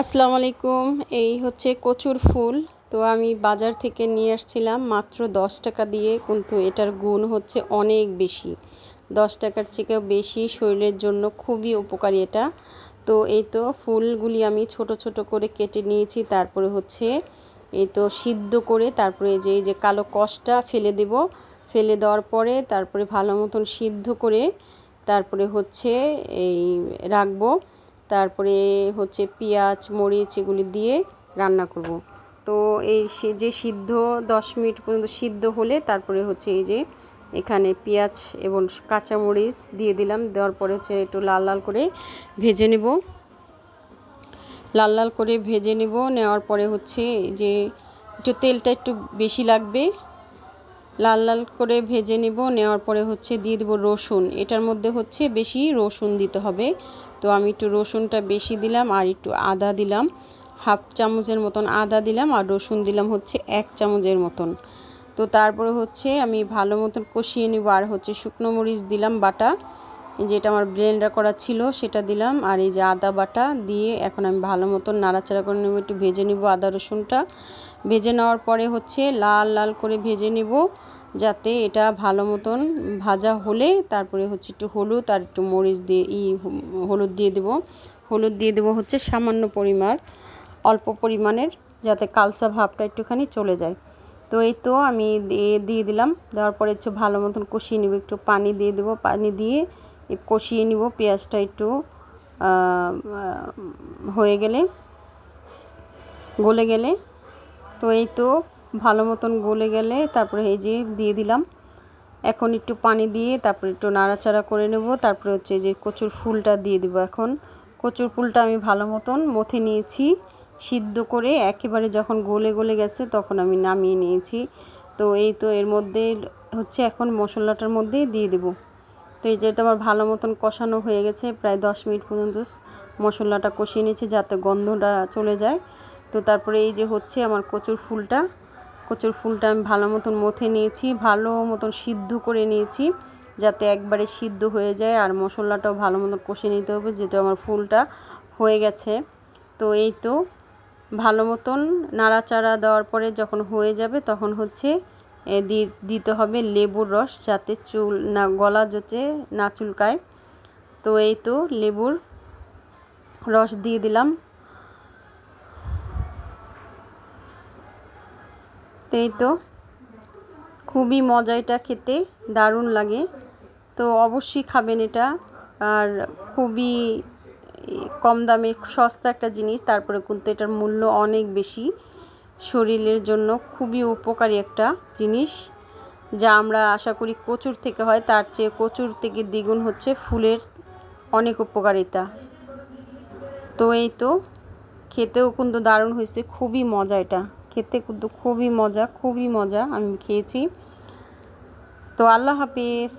আসসালামু আলাইকুম। এই হচ্ছে কচুর ফুল। তো আমি বাজার থেকে নিয়ে আসছিলাম মাত্র দশ টাকা দিয়ে, কিন্তু এটার গুণ হচ্ছে অনেক বেশি। দশ টাকার থেকেও বেশি শরীরের জন্য খুবই উপকারী এটা। তো এই তো ফুলগুলি আমি ছোট ছোট করে কেটে নিয়েছি, তারপরে হচ্ছে এই তো সিদ্ধ করে তারপরে যে যে কালো কষটা ফেলে দেব। ফেলে দেওয়ার পরে তারপরে ভালো মতন সিদ্ধ করে তারপরে হচ্ছে এই রাখব। তারপরে হচ্ছে পেঁয়াজ, মরিচ এগুলি দিয়ে রান্না করব। তো এই যে সিদ্ধ দশ মিনিট পর্যন্ত সিদ্ধ হলে তারপরে হচ্ছে এই যে এখানে পেঁয়াজ এবং কাঁচামরিচ দিয়ে দিলাম। দেওয়ার পরে হচ্ছে একটু লাল লাল করে ভেজে নেব। লাল লাল করে ভেজে নেব। নেওয়ার পরে হচ্ছে যে একটু তেলটা একটু বেশি লাগবে। লাল লাল করে ভেজে নেব। নেওয়ার পরে হচ্ছে দিয়ে দেবো রসুন। এটার মধ্যে হচ্ছে বেশি রসুন দিতে হবে। তো আমি একটু রসুনটা বেশি দিলাম আর একটু আদা দিলাম। হাফ চামচের মতন আদা দিলাম আর রসুন দিলাম হচ্ছে এক চামচের মতন। তো তারপরে হচ্ছে আমি ভালো মতন কষিয়ে নিব। আর হচ্ছে শুকনো মরিচ দিলাম বাটা। যেটা আমার ব্লেন্ডার করা ছিল, সেটা দিলাম। আর এই যে আদা বাটা দিয়ে এখন আমি ভালো মতন নাড়াচাড়া করে নেব। একটু ভেজে নিব আদা রসুনটা। ভেজে নেওয়ার পরে হচ্ছে লাল লাল করে ভেজে নেব, যাতে এটা ভালো মতন ভাজা হলে তারপরে হচ্ছে একটু হলুদ আর একটু মরিচ দিয়ে, ই, হলুদ দিয়ে দেব। হলুদ দিয়ে দেবো হচ্ছে সামান্য পরিমাণ, অল্প পরিমাণের, যাতে কালসা ভাবটা একটুখানি চলে যায়। তো এই তো আমি দিয়ে দিয়ে দিলাম। দেওয়ার পরে একটু ভালো মতন কষিয়ে নিব। একটু পানি দিয়ে দেবো। পানি দিয়ে কষিয়ে নিব পেঁয়াজটা একটু হয়ে গেলে, গলে গেলে। তো এই তো ভালো মতন গলে গেলে তারপরে এই যে দিয়ে দিলাম। এখন একটু পানি দিয়ে তারপরে একটু নাড়াচাড়া করে নেব। তারপরে হচ্ছে যে কচুর ফুলটা দিয়ে দিব এখন। কচুর ফুলটা আমি ভালো মতন মথে নিয়েছি, সিদ্ধ করে একেবারে যখন গলে গলে গেছে তখন আমি নামিয়ে নিয়েছি। তো এই তো এর মধ্যে হচ্ছে এখন মশলাটার মধ্যেই দিয়ে দেব। তো এই যেটা আমার ভালো মতন কষানো হয়ে গেছে, প্রায় দশ মিনিট পর্যন্ত মশলাটা কষিয়ে নিয়েছি যাতে গন্ধটা চলে যায়। তো তারপরে এই যে হচ্ছে আমার কচুর ফুলটা কচুর ফুলটা আমি ভালো মতন মথে নিয়েছি, ভালো মতন সিদ্ধ করে নিয়েছি যাতে একবারে সিদ্ধ হয়ে যায় আর মশলাটাও ভালো মতন কষে নিতে হবে যেটা আমার ফুলটা হয়ে গেছে। তো এই তো ভালো মতন নাড়াচাড়া দেওয়ার পরে যখন হয়ে যাবে তখন হচ্ছে দিতে হবে লেবুর রস যাতে চুল না, গলা যাতে না চুলকায়। তো এই তো লেবুর রস দিয়ে দিলাম। তো এই তো খুবই মজা এটা খেতে, দারুণ লাগে। তো অবশ্যই খাবেন এটা। আর খুবই কম দামে সস্তা একটা জিনিস, তারপরে কিন্তু এটার মূল্য অনেক বেশি। শরীরের জন্য খুবই উপকারী একটা জিনিস, যা আমরা আশা করি কচুর থেকে হয়। তার চেয়ে কচুর থেকে দ্বিগুণ হচ্ছে ফুলের অনেক উপকারিতা। তো এই তো, খেতেও কিন্তু দারুণ হয়েছে, খুবই মজা এটা। খেতে কিন্তু খুবই মজা খুবই মজা আমি খেয়েছি। তো আল্লাহ হাফিজ।